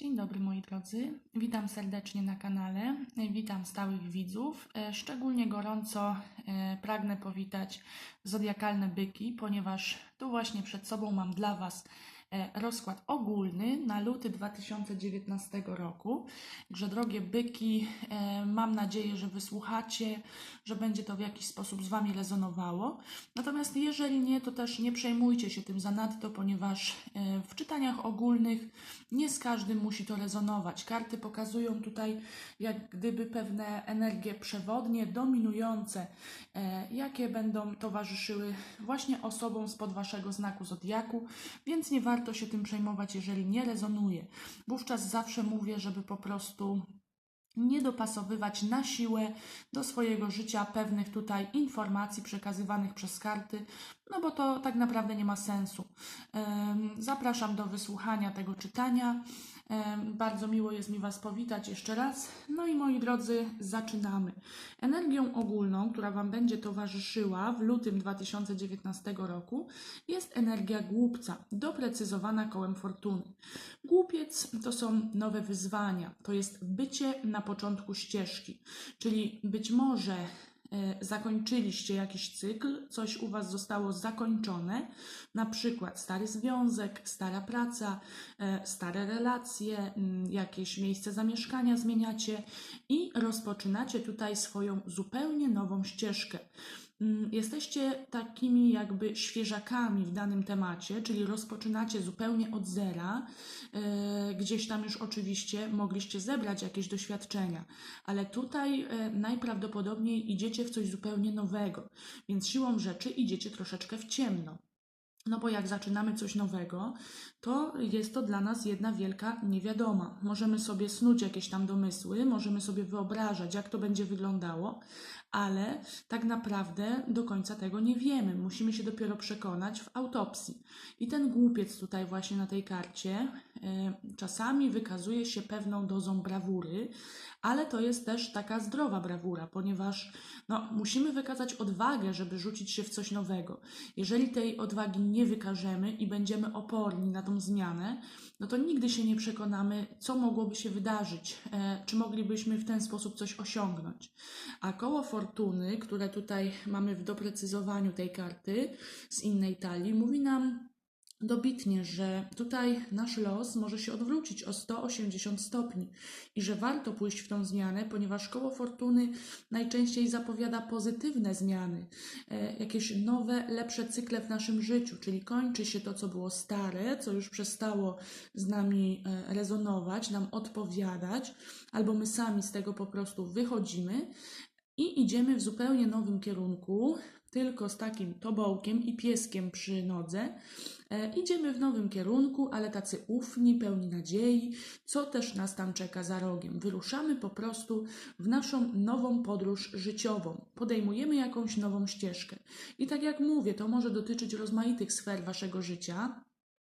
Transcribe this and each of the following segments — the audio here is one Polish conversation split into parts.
Dzień dobry moi drodzy, witam serdecznie na kanale, witam stałych widzów. E, Szczególnie gorąco e, pragnę powitać zodiakalne byki, ponieważ tu właśnie przed sobą mam dla Was rozkład ogólny na luty 2019 roku. Także drogie byki, e, mam nadzieję, że wysłuchacie, że będzie to w jakiś sposób z Wami rezonowało. Natomiast jeżeli nie, to też nie przejmujcie się tym zanadto, ponieważ e, w czytaniach ogólnych nie z każdym musi to rezonować. Karty pokazują tutaj jak gdyby pewne energie przewodnie, dominujące, e, jakie będą towarzyszyły właśnie osobom spod Waszego znaku zodiaku, więc nie warto się tym przejmować, jeżeli nie rezonuje. Wówczas zawsze mówię, żeby po prostu nie dopasowywać na siłę do swojego życia pewnych tutaj informacji przekazywanych przez karty, no bo to tak naprawdę nie ma sensu. Zapraszam do wysłuchania tego czytania. Bardzo miło jest mi Was powitać jeszcze raz. No i moi drodzy, zaczynamy. Energią ogólną, która Wam będzie towarzyszyła w lutym 2019 roku, jest energia głupca, doprecyzowana kołem fortuny. Głupiec to są nowe wyzwania, to jest bycie na początku ścieżki, czyli być może zakończyliście jakiś cykl, coś u Was zostało zakończone, na przykład stary związek, stara praca, e, stare relacje, jakieś miejsce zamieszkania zmieniacie i rozpoczynacie tutaj swoją zupełnie nową ścieżkę. Mm, Jesteście takimi jakby świeżakami w danym temacie, czyli rozpoczynacie zupełnie od zera. E, Gdzieś tam już oczywiście mogliście zebrać jakieś doświadczenia, ale tutaj e, najprawdopodobniej idziecie w coś zupełnie nowego, więc siłą rzeczy idziecie troszeczkę w ciemno. No bo jak zaczynamy coś nowego, to jest to dla nas jedna wielka niewiadoma. Możemy sobie snuć jakieś tam domysły, możemy sobie wyobrażać, jak to będzie wyglądało, ale tak naprawdę do końca tego nie wiemy. Musimy się dopiero przekonać w autopsji. I ten głupiec tutaj właśnie na tej karcie e, czasami wykazuje się pewną dozą brawury, ale to jest też taka zdrowa brawura, ponieważ no, musimy wykazać odwagę, żeby rzucić się w coś nowego. Jeżeli tej odwagi nie wykażemy i będziemy oporni na tą zmianę, no to nigdy się nie przekonamy, co mogłoby się wydarzyć, e, czy moglibyśmy w ten sposób coś osiągnąć. A koło fortuny, które tutaj mamy w doprecyzowaniu tej karty z innej talii, mówi nam dobitnie, że tutaj nasz los może się odwrócić o 180 stopni i że warto pójść w tą zmianę, ponieważ koło fortuny najczęściej zapowiada pozytywne zmiany, e, jakieś nowe, lepsze cykle w naszym życiu, czyli kończy się to, co było stare, co już przestało z nami e, rezonować, nam odpowiadać, albo my sami z tego po prostu wychodzimy i idziemy w zupełnie nowym kierunku, tylko z takim tobołkiem i pieskiem przy nodze. E, idziemy w nowym kierunku, ale tacy ufni, pełni nadziei, co też nas tam czeka za rogiem. Wyruszamy po prostu w naszą nową podróż życiową. Podejmujemy jakąś nową ścieżkę. I tak jak mówię, to może dotyczyć rozmaitych sfer waszego życia.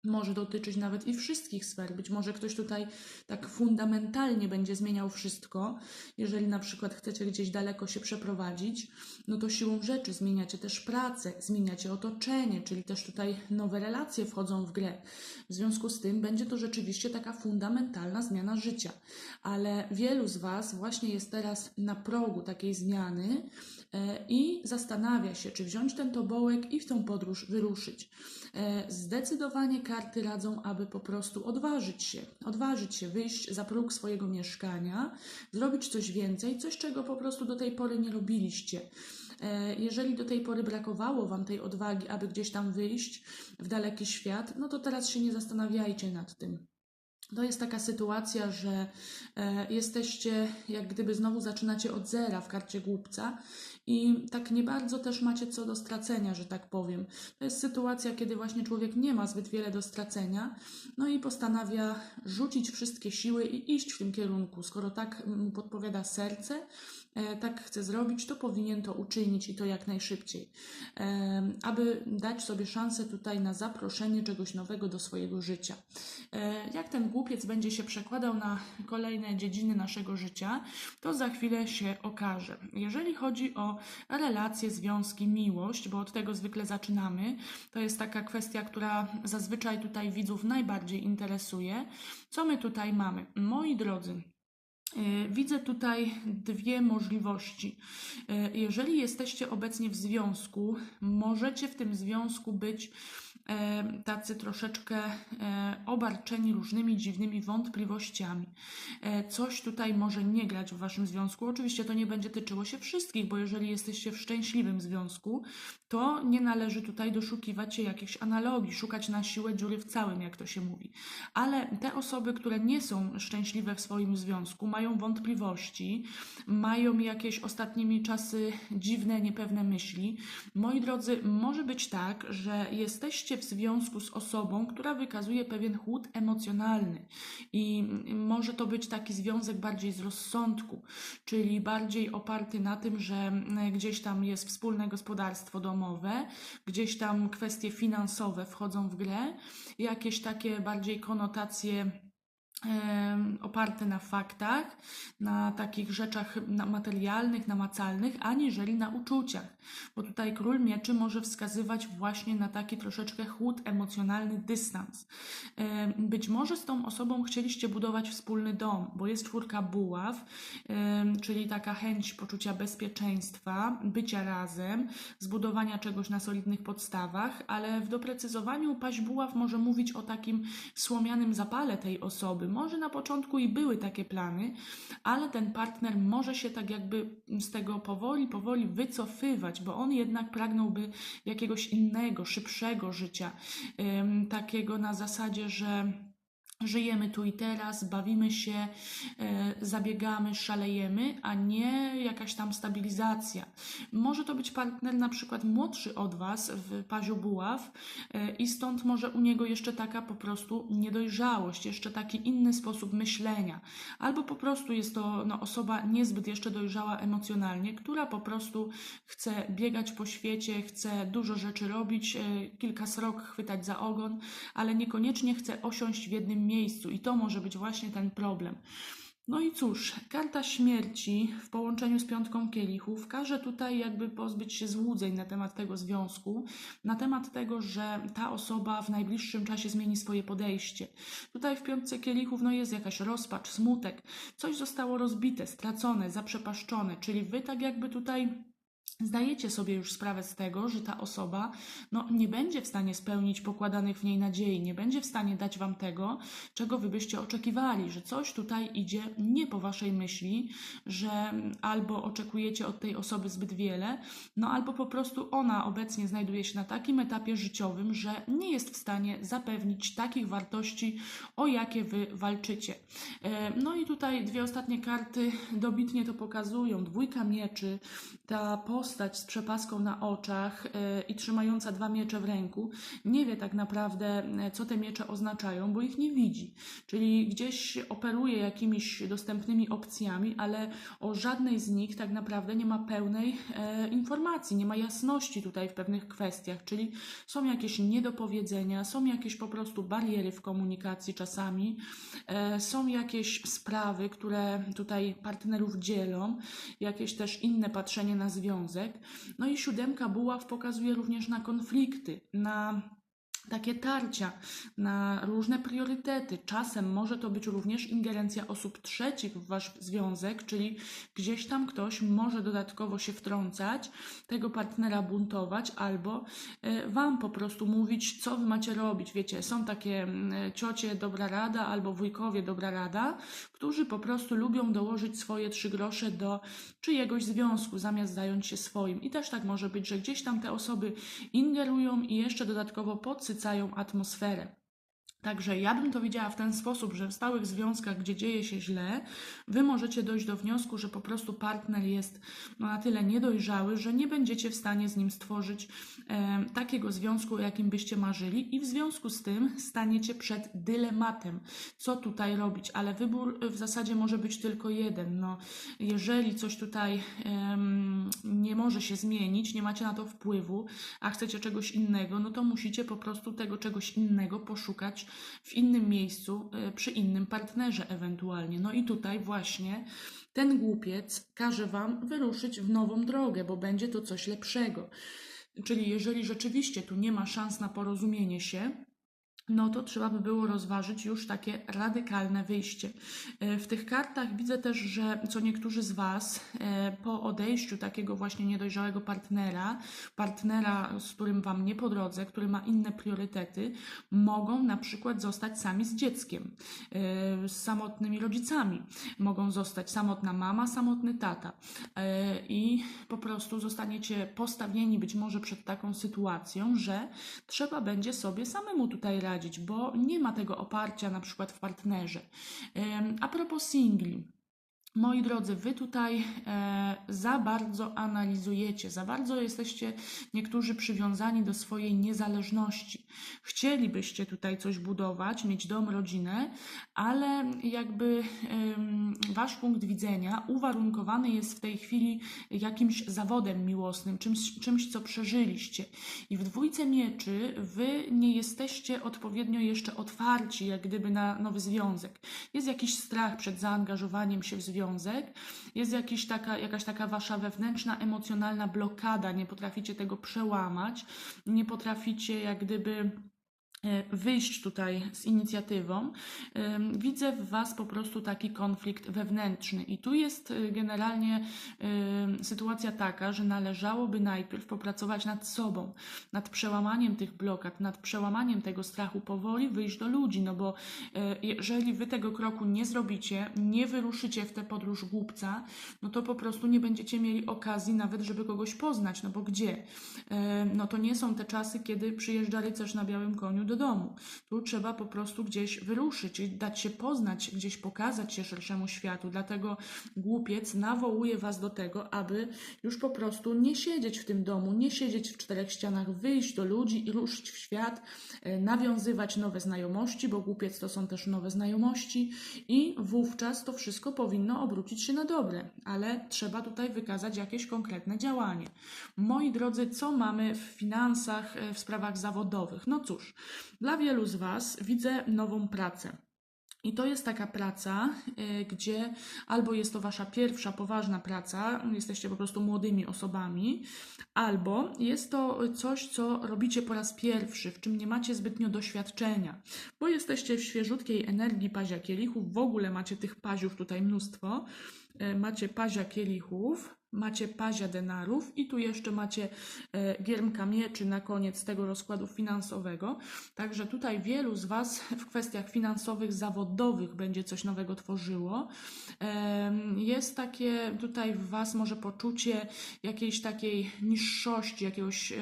Może dotyczyć nawet i wszystkich sfer. Być może ktoś tutaj tak fundamentalnie będzie zmieniał wszystko. Jeżeli na przykład chcecie gdzieś daleko się przeprowadzić, no to siłą rzeczy zmieniacie też pracę, zmieniacie otoczenie, czyli też tutaj nowe relacje wchodzą w grę. W związku z tym będzie to rzeczywiście taka fundamentalna zmiana życia. Ale wielu z Was właśnie jest teraz na progu takiej zmiany e, i zastanawia się, czy wziąć ten tobołek i w tą podróż wyruszyć. E, Zdecydowanie karty radzą, aby po prostu odważyć się, odważyć się, wyjść za próg swojego mieszkania, zrobić coś więcej, coś czego po prostu do tej pory nie robiliście. E, Jeżeli do tej pory brakowało Wam tej odwagi, aby gdzieś tam wyjść w daleki świat, no to teraz się nie zastanawiajcie nad tym. To jest taka sytuacja, że e, jesteście, jak gdyby znowu zaczynacie od zera w karcie głupca i tak nie bardzo też macie co do stracenia, że tak powiem. To jest sytuacja, kiedy właśnie człowiek nie ma zbyt wiele do stracenia, no i postanawia rzucić wszystkie siły i iść w tym kierunku. Skoro tak mu podpowiada serce, tak chce zrobić, to powinien to uczynić i to jak najszybciej, e, aby dać sobie szansę tutaj na zaproszenie czegoś nowego do swojego życia. E, Jak ten głupiec będzie się przekładał na kolejne dziedziny naszego życia, to za chwilę się okaże. Jeżeli chodzi o relacje, związki, miłość, bo od tego zwykle zaczynamy, to jest taka kwestia, która zazwyczaj tutaj widzów najbardziej interesuje. Co my tutaj mamy? Moi drodzy, E, Widzę tutaj dwie możliwości. E, Jeżeli jesteście obecnie w związku, możecie w tym związku być e, tacy troszeczkę e, obarczeni różnymi dziwnymi wątpliwościami. E, Coś tutaj może nie grać w waszym związku. Oczywiście to nie będzie tyczyło się wszystkich, bo jeżeli jesteście w szczęśliwym związku, to nie należy tutaj doszukiwać się jakichś analogii, szukać na siłę dziury w całym, jak to się mówi. Ale te osoby, które nie są szczęśliwe w swoim związku, mają wątpliwości, mają jakieś ostatnimi czasy dziwne, niepewne myśli. Moi drodzy, może być tak, że jesteście w związku z osobą, która wykazuje pewien chłód emocjonalny. I może to być taki związek bardziej z rozsądku, czyli bardziej oparty na tym, że mm, gdzieś tam jest wspólne gospodarstwo domowe, gdzieś tam kwestie finansowe wchodzą w grę, jakieś takie bardziej konotacje oparte na faktach, na takich rzeczach materialnych, namacalnych, aniżeli na uczuciach. Bo tutaj król mieczy może wskazywać właśnie na taki troszeczkę chłód emocjonalny dystans. Być może z tą osobą chcieliście budować wspólny dom, bo jest czwórka buław, czyli taka chęć poczucia bezpieczeństwa, bycia razem, zbudowania czegoś na solidnych podstawach, ale w doprecyzowaniu paść buław może mówić o takim słomianym zapale tej osoby. Może na początku i były takie plany, ale ten partner może się tak jakby z tego powoli, powoli wycofywać, bo on jednak pragnąłby jakiegoś innego, szybszego życia, takiego na zasadzie, że żyjemy tu i teraz, bawimy się, e, zabiegamy, szalejemy, a nie jakaś tam stabilizacja. Może to być partner na przykład młodszy od Was w paziu buław e, i stąd może u niego jeszcze taka po prostu niedojrzałość, jeszcze taki inny sposób myślenia. Albo po prostu jest to no, osoba niezbyt jeszcze dojrzała emocjonalnie, która po prostu chce biegać po świecie, chce dużo rzeczy robić, e, kilka srok chwytać za ogon, ale niekoniecznie chce osiąść w jednym miejscu i to może być właśnie ten problem. No i cóż, karta śmierci w połączeniu z piątką kielichów każe tutaj jakby pozbyć się złudzeń na temat tego związku, na temat tego, że ta osoba w najbliższym czasie zmieni swoje podejście. Tutaj w piątce kielichów no jest jakaś rozpacz, smutek, coś zostało rozbite, stracone, zaprzepaszczone, czyli wy tak jakby tutaj zdajecie sobie już sprawę z tego, że ta osoba no, nie będzie w stanie spełnić pokładanych w niej nadziei, nie będzie w stanie dać wam tego, czego wy byście oczekiwali, że coś tutaj idzie nie po waszej myśli, że albo oczekujecie od tej osoby zbyt wiele, no albo po prostu ona obecnie znajduje się na takim etapie życiowym, że nie jest w stanie zapewnić takich wartości, o jakie wy walczycie. E, No i tutaj dwie ostatnie karty dobitnie to pokazują. Dwójka mieczy, ta postać z przepaską na oczach e, i trzymająca dwa miecze w ręku, nie wie tak naprawdę, e, co te miecze oznaczają, bo ich nie widzi. Czyli gdzieś operuje jakimiś dostępnymi opcjami, ale o żadnej z nich tak naprawdę nie ma pełnej e, informacji, nie ma jasności tutaj w pewnych kwestiach, czyli są jakieś niedopowiedzenia, są jakieś po prostu bariery w komunikacji czasami, są jakieś sprawy, które tutaj partnerów dzielą, jakieś też inne patrzenie na związek. No i siódemka buław pokazuje również na konflikty, na takie tarcia, na różne priorytety. Czasem może to być również ingerencja osób trzecich w wasz związek, czyli gdzieś tam ktoś może dodatkowo się wtrącać, tego partnera buntować albo e, wam po prostu mówić, co wy macie robić. Wiecie, są takie mm, ciocie dobra rada albo wujkowie dobra rada, którzy po prostu lubią dołożyć swoje trzy grosze do czyjegoś związku, zamiast zająć się swoim. I też tak może być, że gdzieś tam te osoby ingerują i jeszcze dodatkowo podsycają atmosferę. Także ja bym to widziała w ten sposób, że w stałych związkach, gdzie dzieje się źle, wy możecie dojść do wniosku, że po prostu partner jest no, na tyle niedojrzały, że nie będziecie w stanie z nim stworzyć e, takiego związku, jakim byście marzyli, i w związku z tym staniecie przed dylematem, co tutaj robić. Ale wybór w zasadzie może być tylko jeden. No, jeżeli coś tutaj em, nie może się zmienić, nie macie na to wpływu, a chcecie czegoś innego, no to musicie po prostu tego czegoś innego poszukać w innym miejscu, e, przy innym partnerze ewentualnie. No i tutaj właśnie ten głupiec każe Wam wyruszyć w nową drogę, bo będzie to coś lepszego. Czyli jeżeli rzeczywiście tu nie ma szans na porozumienie się, no to trzeba by było rozważyć już takie radykalne wyjście. E, W tych kartach widzę też, że co niektórzy z Was e, po odejściu takiego właśnie niedojrzałego partnera, partnera, z którym Wam nie po drodze, który ma inne priorytety, mogą na przykład zostać sami z dzieckiem, e, z samotnymi rodzicami. Mogą zostać samotna mama, samotny tata. I po prostu zostaniecie postawieni być może przed taką sytuacją, że trzeba będzie sobie samemu tutaj radzić, bo nie ma tego oparcia na przykład w partnerze. A propos singli. Moi drodzy, wy tutaj e, za bardzo analizujecie, za bardzo jesteście niektórzy przywiązani do swojej niezależności. Chcielibyście tutaj coś budować, mieć dom, rodzinę, ale jakby em, wasz punkt widzenia uwarunkowany jest w tej chwili jakimś zawodem miłosnym, czymś, czymś co przeżyliście. I w dwójce mieczy wy nie jesteście odpowiednio jeszcze otwarci, jak gdyby na nowy związek. Jest jakiś strach przed zaangażowaniem się w związek, jest jakiś taka, jakaś taka wasza wewnętrzna, emocjonalna blokada, nie potraficie tego przełamać, nie potraficie jak gdyby wyjść tutaj z inicjatywą, Ym, widzę w Was po prostu taki konflikt wewnętrzny. I tu jest y, generalnie sytuacja taka, że należałoby najpierw popracować nad sobą, nad przełamaniem tych blokad, nad przełamaniem tego strachu, powoli wyjść do ludzi, no bo jeżeli Wy tego kroku nie zrobicie, nie wyruszycie w tę podróż głupca, no to po prostu nie będziecie mieli okazji nawet, żeby kogoś poznać, no bo gdzie? No to nie są te czasy, kiedy przyjeżdża rycerz na białym koniu do domu. Tu trzeba po prostu gdzieś wyruszyć, dać się poznać, gdzieś pokazać się szerszemu światu. Dlatego głupiec nawołuje Was do tego, aby już po prostu nie siedzieć w tym domu, nie siedzieć w czterech ścianach, wyjść do ludzi i ruszyć w świat, e, nawiązywać nowe znajomości, bo głupiec to są też nowe znajomości i wówczas to wszystko powinno obrócić się na dobre, ale trzeba tutaj wykazać jakieś konkretne działanie. Moi drodzy, co mamy w finansach, e, w sprawach zawodowych? No cóż, dla wielu z Was widzę nową pracę. I to jest taka praca, y, gdzie albo jest to wasza pierwsza poważna praca, jesteście po prostu młodymi osobami, albo jest to coś, co robicie po raz pierwszy, w czym nie macie zbytnio doświadczenia, bo jesteście w świeżutkiej energii pazia kielichów, w ogóle macie tych paziów tutaj mnóstwo, macie pazia kielichów, macie pazia denarów i tu jeszcze macie e, giermka mieczy na koniec tego rozkładu finansowego. Także tutaj wielu z Was w kwestiach finansowych, zawodowych będzie coś nowego tworzyło. Jest takie tutaj w Was może poczucie jakiejś takiej niższości, jakiegoś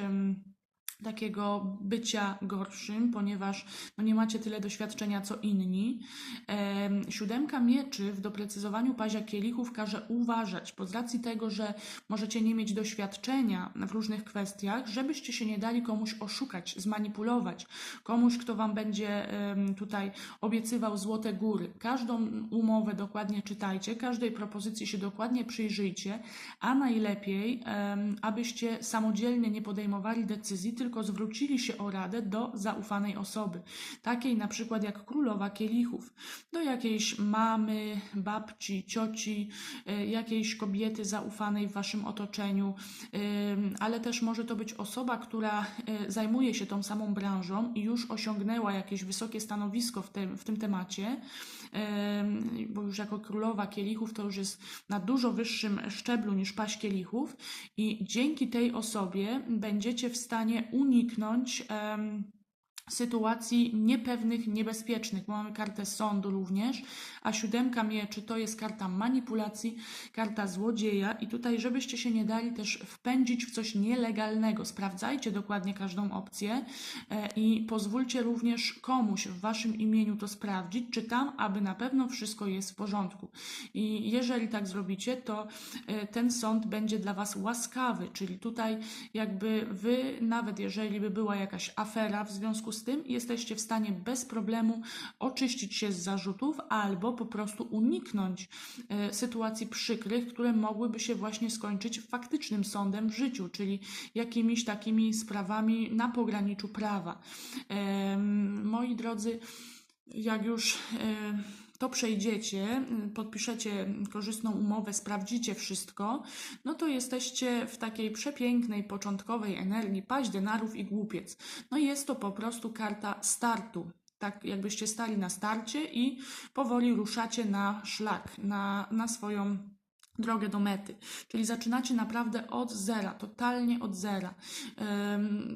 takiego bycia gorszym, ponieważ no, nie macie tyle doświadczenia co inni. Em, Siódemka mieczy w doprecyzowaniu pazia kielichów każe uważać, bo z racji tego, że możecie nie mieć doświadczenia w różnych kwestiach, żebyście się nie dali komuś oszukać, zmanipulować, komuś, kto wam będzie em, tutaj obiecywał złote góry. Każdą umowę dokładnie czytajcie, każdej propozycji się dokładnie przyjrzyjcie, a najlepiej, em, abyście samodzielnie nie podejmowali decyzji, tylko zwrócili się o radę do zaufanej osoby, takiej na przykład jak królowa kielichów, do jakiejś mamy, babci, cioci, e, jakiejś kobiety zaufanej w waszym otoczeniu, Ym, ale też może to być osoba, która e, zajmuje się tą samą branżą i już osiągnęła jakieś wysokie stanowisko w tym, w tym temacie, bo już jako królowa kielichów to już jest na dużo wyższym szczeblu niż paść kielichów i dzięki tej osobie będziecie w stanie uniknąć sytuacji niepewnych, niebezpiecznych. Mamy kartę sądu również, a siódemka mieczy to jest karta manipulacji, karta złodzieja i tutaj, żebyście się nie dali też wpędzić w coś nielegalnego. Sprawdzajcie dokładnie każdą opcję e, i pozwólcie również komuś w waszym imieniu to sprawdzić, czy tam, aby na pewno wszystko jest w porządku. I jeżeli tak zrobicie, to e, ten sąd będzie dla was łaskawy, czyli tutaj jakby wy, nawet jeżeli by była jakaś afera w związku z tym, jesteście w stanie bez problemu oczyścić się z zarzutów albo po prostu uniknąć e, sytuacji przykrych, które mogłyby się właśnie skończyć faktycznym sądem w życiu, czyli jakimiś takimi sprawami na pograniczu prawa. Moi drodzy, jak już e, to przejdziecie, y, podpiszecie korzystną umowę, sprawdzicie wszystko, no to jesteście w takiej przepięknej, początkowej energii paź denarów i głupiec. No jest to po prostu karta startu. Tak jakbyście stali na starcie i powoli ruszacie na szlak, na, na swoją drogę do mety. Czyli zaczynacie naprawdę od zera, totalnie od zera.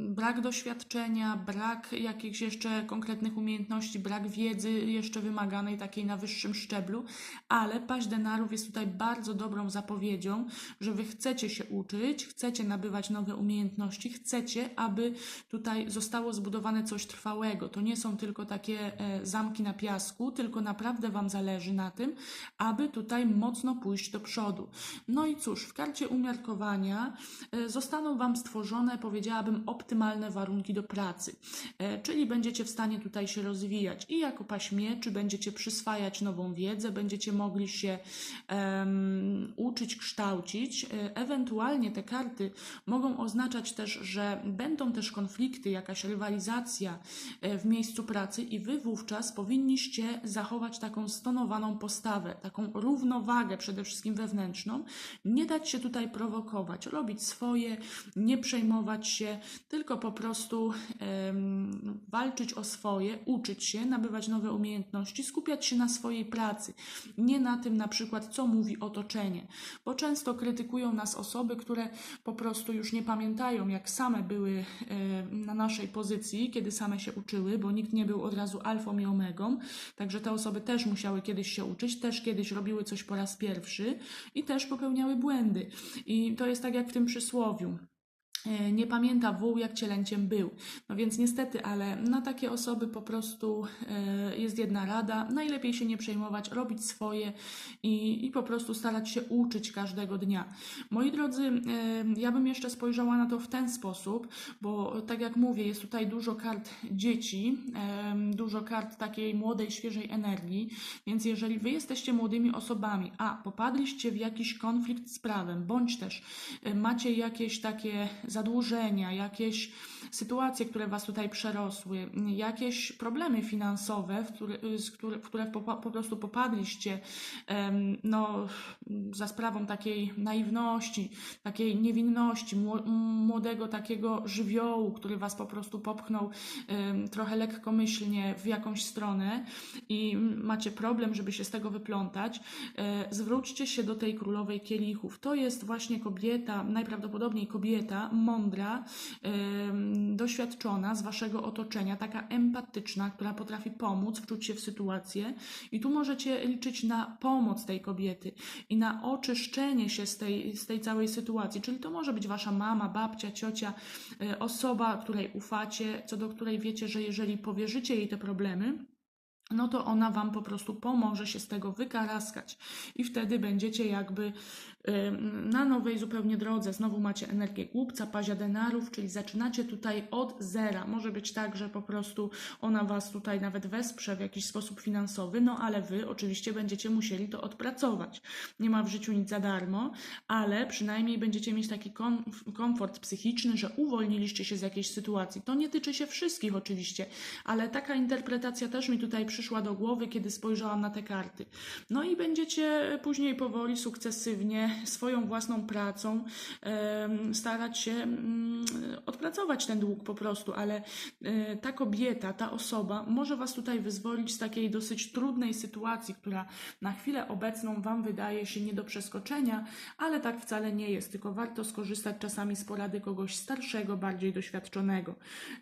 Brak doświadczenia, brak jakichś jeszcze konkretnych umiejętności, brak wiedzy jeszcze wymaganej takiej na wyższym szczeblu, ale paść denarów jest tutaj bardzo dobrą zapowiedzią, że wy chcecie się uczyć, chcecie nabywać nowe umiejętności, chcecie, aby tutaj zostało zbudowane coś trwałego. To nie są tylko takie e, zamki na piasku, tylko naprawdę wam zależy na tym, aby tutaj mocno pójść do przodu. No i cóż, w karcie umiarkowania e, zostaną Wam stworzone, powiedziałabym, optymalne warunki do pracy, E, czyli będziecie w stanie tutaj się rozwijać i jako paśmie, czy będziecie przyswajać nową wiedzę, będziecie mogli się em, uczyć, kształcić. E, Ewentualnie te karty mogą oznaczać też, że będą też konflikty, jakaś rywalizacja w miejscu pracy i Wy wówczas powinniście zachować taką stonowaną postawę, taką równowagę przede wszystkim wewnętrzną, nie dać się tutaj prowokować, robić swoje, nie przejmować się, tylko po prostu em, walczyć o swoje, uczyć się, nabywać nowe umiejętności, skupiać się na swojej pracy, nie na tym na przykład, co mówi otoczenie, bo często krytykują nas osoby, które po prostu już nie pamiętają, jak same były na naszej pozycji, kiedy same się uczyły, bo nikt nie był od razu alfą i omegą, także te osoby też musiały kiedyś się uczyć, też kiedyś robiły coś po raz pierwszy i też popełniały błędy. I to jest tak jak w tym przysłowiu. E, Nie pamięta wół, jak cielęciem był. No więc niestety, ale na takie osoby po prostu e, jest jedna rada. Najlepiej się nie przejmować, robić swoje i, i po prostu starać się uczyć każdego dnia. Moi drodzy, e, ja bym jeszcze spojrzała na to w ten sposób, bo tak jak mówię, jest tutaj dużo kart dzieci, dużo kart takiej młodej, świeżej energii, więc jeżeli wy jesteście młodymi osobami, a popadliście w jakiś konflikt z prawem, bądź też macie jakieś takie zadłużenia, jakieś sytuacje, które was tutaj przerosły, jakieś problemy finansowe, w które, w które po, po prostu popadliście, no, za sprawą takiej naiwności, takiej niewinności, mło- młodego takiego żywiołu, który was po prostu popchnął trochę lekkomyślnie w jakąś stronę i macie problem, żeby się z tego wyplątać, e, zwróćcie się do tej królowej kielichów. To jest właśnie kobieta, najprawdopodobniej kobieta, mądra, doświadczona z waszego otoczenia, taka empatyczna, która potrafi pomóc, wczuć się w sytuację. I tu możecie liczyć na pomoc tej kobiety i na oczyszczenie się z tej, z tej całej sytuacji, czyli to może być wasza mama, babcia, ciocia, e, osoba, której ufacie, co do której wiecie, że jeżeli powierzycie jej te problemy, no to ona Wam po prostu pomoże się z tego wykaraskać. I wtedy będziecie jakby na nowej zupełnie drodze. Znowu macie energię głupca, pazia denarów, czyli zaczynacie tutaj od zera. Może być tak, że po prostu ona Was tutaj nawet wesprze w jakiś sposób finansowy, no ale Wy oczywiście będziecie musieli to odpracować. Nie ma w życiu nic za darmo, ale przynajmniej będziecie mieć taki kom komfort psychiczny, że uwolniliście się z jakiejś sytuacji. To nie tyczy się wszystkich oczywiście, ale taka interpretacja też mi tutaj przyszła do głowy, kiedy spojrzałam na te karty. No i będziecie później powoli, sukcesywnie swoją własną pracą starać się mm, odpracować ten dług po prostu, ale e, ta kobieta, ta osoba może Was tutaj wyzwolić z takiej dosyć trudnej sytuacji, która na chwilę obecną Wam wydaje się nie do przeskoczenia, ale tak wcale nie jest, tylko warto skorzystać czasami z porady kogoś starszego, bardziej doświadczonego.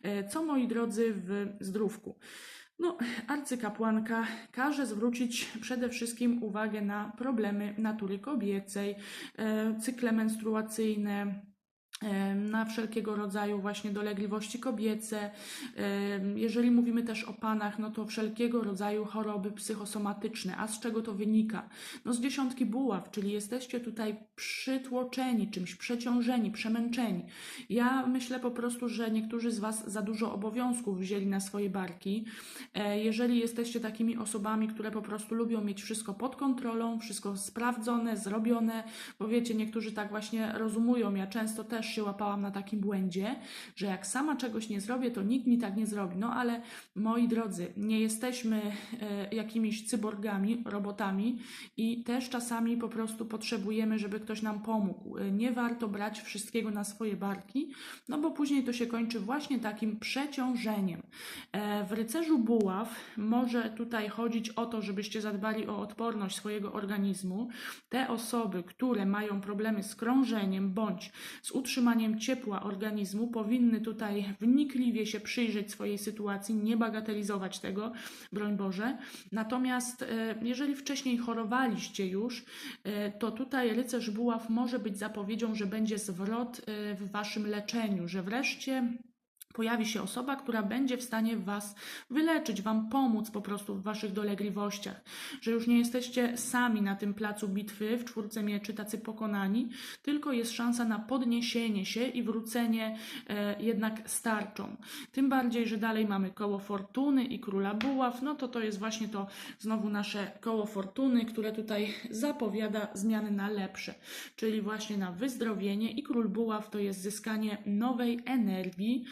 E, Co moi drodzy w zdrówku? No, arcykapłanka każe zwrócić przede wszystkim uwagę na problemy natury kobiecej, e, cykle menstruacyjne, na wszelkiego rodzaju właśnie dolegliwości kobiece. Jeżeli mówimy też o panach, no to wszelkiego rodzaju choroby psychosomatyczne. A z czego to wynika? No z dziesiątki buław, czyli jesteście tutaj przytłoczeni czymś, przeciążeni, przemęczeni. Ja myślę po prostu, że niektórzy z Was za dużo obowiązków wzięli na swoje barki. E, Jeżeli jesteście takimi osobami, które po prostu lubią mieć wszystko pod kontrolą, wszystko sprawdzone, zrobione, bo wiecie, niektórzy tak właśnie rozumują. Ja często też się łapałam na takim błędzie, że jak sama czegoś nie zrobię, to nikt mi tak nie zrobi. No ale moi drodzy, nie jesteśmy e, jakimiś cyborgami, robotami i też czasami po prostu potrzebujemy, żeby ktoś nam pomógł. E, Nie warto brać wszystkiego na swoje barki, no bo później to się kończy właśnie takim przeciążeniem. E, W rycerzu buław może tutaj chodzić o to, żebyście zadbali o odporność swojego organizmu. Te osoby, które mają problemy z krążeniem bądź z utrzymaniem ciepła organizmu, powinny tutaj wnikliwie się przyjrzeć swojej sytuacji, nie bagatelizować tego, broń Boże. Natomiast e, jeżeli wcześniej chorowaliście już, e, to tutaj rycerz buław może być zapowiedzią, że będzie zwrot e, w waszym leczeniu, że wreszcie pojawi się osoba, która będzie w stanie Was wyleczyć, Wam pomóc po prostu w Waszych dolegliwościach, że już nie jesteście sami na tym placu bitwy w czwórce mieczy, tacy pokonani, tylko jest szansa na podniesienie się i wrócenie e, jednak starczą. Tym bardziej, że dalej mamy koło fortuny i króla buław, no to to jest właśnie to znowu nasze koło fortuny, które tutaj zapowiada zmiany na lepsze, czyli właśnie na wyzdrowienie i król buław to jest zyskanie nowej energii,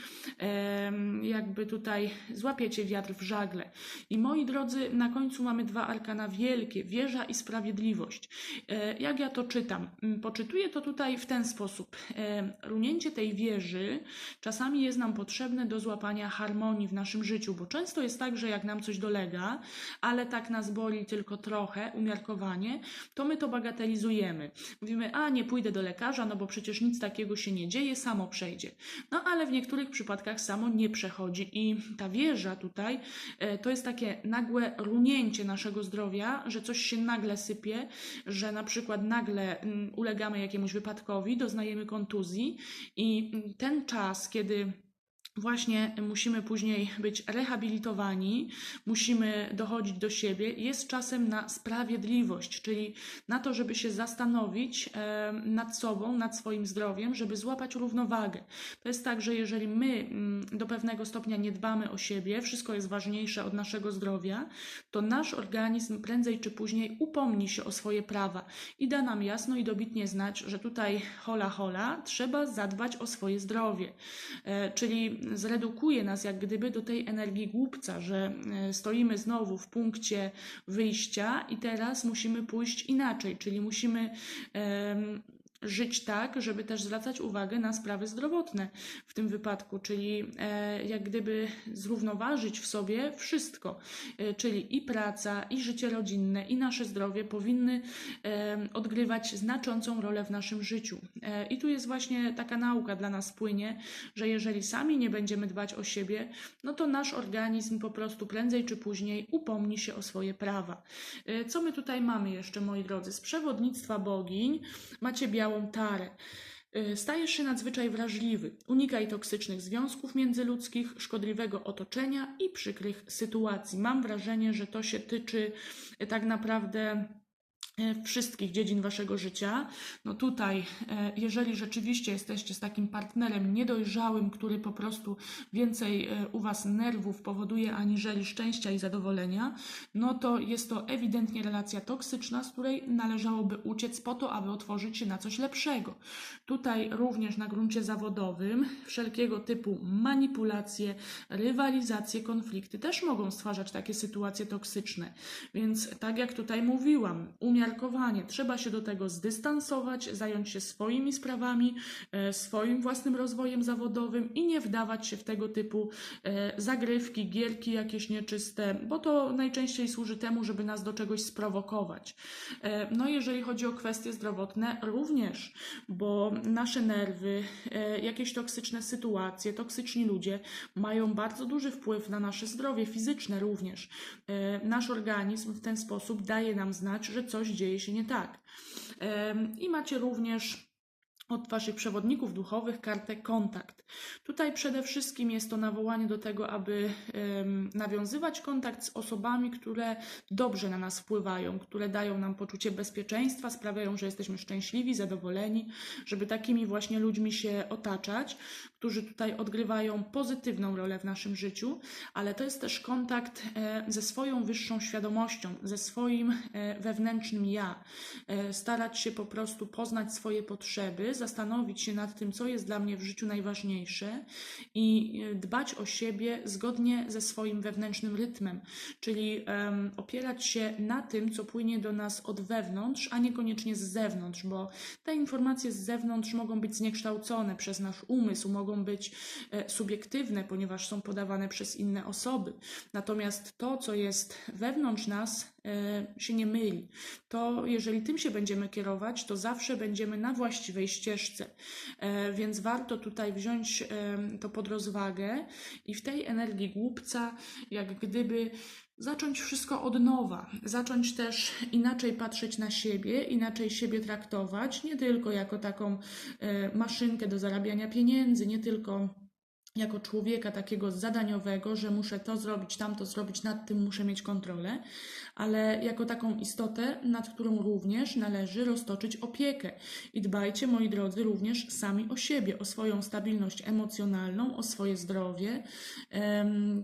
jakby tutaj złapiecie wiatr w żagle. I moi drodzy, na końcu mamy dwa arkana wielkie, wieża i sprawiedliwość. E, Jak ja to czytam? Mm, Poczytuję to tutaj w ten sposób. E, Runięcie tej wieży czasami jest nam potrzebne do złapania harmonii w naszym życiu, bo często jest tak, że jak nam coś dolega, ale tak nas boli tylko trochę, umiarkowanie, to my to bagatelizujemy. Mówimy, a nie pójdę do lekarza, no bo przecież nic takiego się nie dzieje, samo przejdzie. No ale w niektórych przypadkach samo nie przechodzi. I ta wieża tutaj e, to jest takie nagłe runięcie naszego zdrowia, że coś się nagle sypie, że na przykład nagle mm, ulegamy jakiemuś wypadkowi, doznajemy kontuzji i ten czas, kiedy właśnie musimy później być rehabilitowani, musimy dochodzić do siebie, jest czasem na sprawiedliwość, czyli na to, żeby się zastanowić nad sobą, nad swoim zdrowiem, żeby złapać równowagę. To jest tak, że jeżeli my mm, do pewnego stopnia nie dbamy o siebie, wszystko jest ważniejsze od naszego zdrowia, to nasz organizm prędzej czy później upomni się o swoje prawa i da nam jasno i dobitnie znać, że tutaj hola hola, trzeba zadbać o swoje zdrowie. E, czyli zredukuje nas jak gdyby do tej energii głupca, że e, stoimy znowu w punkcie wyjścia i teraz musimy pójść inaczej, czyli musimy żyć tak, żeby też zwracać uwagę na sprawy zdrowotne w tym wypadku, czyli e, jak gdyby zrównoważyć w sobie wszystko, e, czyli i praca, i życie rodzinne, i nasze zdrowie powinny e, odgrywać znaczącą rolę w naszym życiu. I tu jest właśnie taka nauka dla nas płynie, że jeżeli sami nie będziemy dbać o siebie, no to nasz organizm po prostu prędzej czy później upomni się o swoje prawa. Co my tutaj mamy jeszcze, moi drodzy? Z przewodnictwa bogiń macie białą tarę. Y, Stajesz się nadzwyczaj wrażliwy. Unikaj toksycznych związków międzyludzkich, szkodliwego otoczenia i przykrych sytuacji. Mam wrażenie, że to się tyczy tak naprawdę wszystkich dziedzin waszego życia. No tutaj, e, jeżeli rzeczywiście jesteście z takim partnerem niedojrzałym, który po prostu więcej e, u was nerwów powoduje aniżeli szczęścia i zadowolenia, no to jest to ewidentnie relacja toksyczna, z której należałoby uciec po to, aby otworzyć się na coś lepszego. Tutaj również na gruncie zawodowym wszelkiego typu manipulacje, rywalizacje, konflikty też mogą stwarzać takie sytuacje toksyczne. Więc tak jak tutaj mówiłam, umiarkowanie, trzeba się do tego zdystansować, zająć się swoimi sprawami, e, swoim własnym rozwojem zawodowym i nie wdawać się w tego typu e, zagrywki, gierki jakieś nieczyste, bo to najczęściej służy temu, żeby nas do czegoś sprowokować. E, No jeżeli chodzi o kwestie zdrowotne, również, bo nasze nerwy, jakieś toksyczne sytuacje, toksyczni ludzie mają bardzo duży wpływ na nasze zdrowie fizyczne również. Nasz organizm w ten sposób daje nam znać, że coś dzieje się nie tak. I macie również od Waszych przewodników duchowych kartę kontakt. Tutaj przede wszystkim jest to nawołanie do tego, aby nawiązywać kontakt z osobami, które dobrze na nas wpływają, które dają nam poczucie bezpieczeństwa, sprawiają, że jesteśmy szczęśliwi, zadowoleni, żeby takimi właśnie ludźmi się otaczać, którzy tutaj odgrywają pozytywną rolę w naszym życiu, ale to jest też kontakt e, ze swoją wyższą świadomością, ze swoim e, wewnętrznym ja. E, Starać się po prostu poznać swoje potrzeby, zastanowić się nad tym, co jest dla mnie w życiu najważniejsze i dbać o siebie zgodnie ze swoim wewnętrznym rytmem, czyli opierać się na tym, co płynie do nas od wewnątrz, a niekoniecznie z zewnątrz, bo te informacje z zewnątrz mogą być zniekształcone przez nasz umysł, mogą być e, subiektywne, ponieważ są podawane przez inne osoby. Natomiast to, co jest wewnątrz nas, się nie myli. To jeżeli tym się będziemy kierować, to zawsze będziemy na właściwej ścieżce. E, Więc warto tutaj wziąć em, to pod rozwagę i w tej energii głupca, jak gdyby zacząć wszystko od nowa, zacząć też inaczej patrzeć na siebie, inaczej siebie traktować, nie tylko jako taką e, maszynkę do zarabiania pieniędzy, nie tylko jako człowieka takiego zadaniowego, że muszę to zrobić, tamto zrobić, nad tym muszę mieć kontrolę, ale jako taką istotę, nad którą również należy roztoczyć opiekę. I dbajcie, moi drodzy, również sami o siebie, o swoją stabilność emocjonalną, o swoje zdrowie.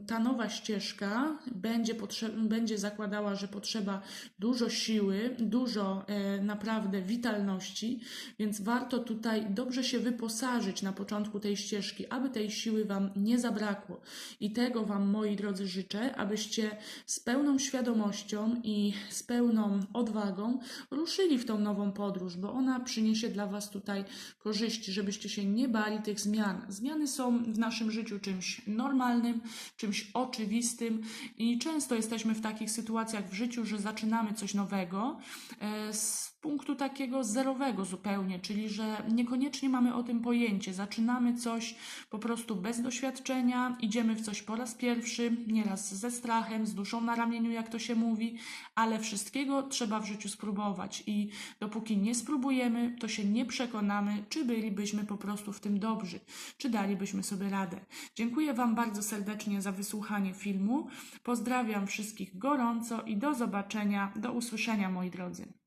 Ta nowa ścieżka będzie, będzie zakładała, że potrzeba dużo siły, dużo e, naprawdę witalności, więc warto tutaj dobrze się wyposażyć na początku tej ścieżki, aby tej siły Wam nie zabrakło. I tego Wam, moi drodzy, życzę, abyście z pełną świadomością i z pełną odwagą ruszyli w tą nową podróż, bo ona przyniesie dla Was tutaj korzyści, żebyście się nie bali tych zmian. Zmiany są w naszym życiu czymś normalnym, czymś oczywistym i często jesteśmy w takich sytuacjach w życiu, że zaczynamy coś nowego e, z punktu takiego zerowego zupełnie, czyli że niekoniecznie mamy o tym pojęcie. Zaczynamy coś po prostu bez doświadczenia, idziemy w coś po raz pierwszy, nieraz ze strachem, z duszą na ramieniu, jak to się mówi, ale wszystkiego trzeba w życiu spróbować i dopóki nie spróbujemy, to się nie przekonamy, czy bylibyśmy po prostu w tym dobrzy, czy dalibyśmy sobie radę. Dziękuję Wam bardzo serdecznie za wysłuchanie filmu. Pozdrawiam wszystkich gorąco i do zobaczenia, do usłyszenia moi drodzy.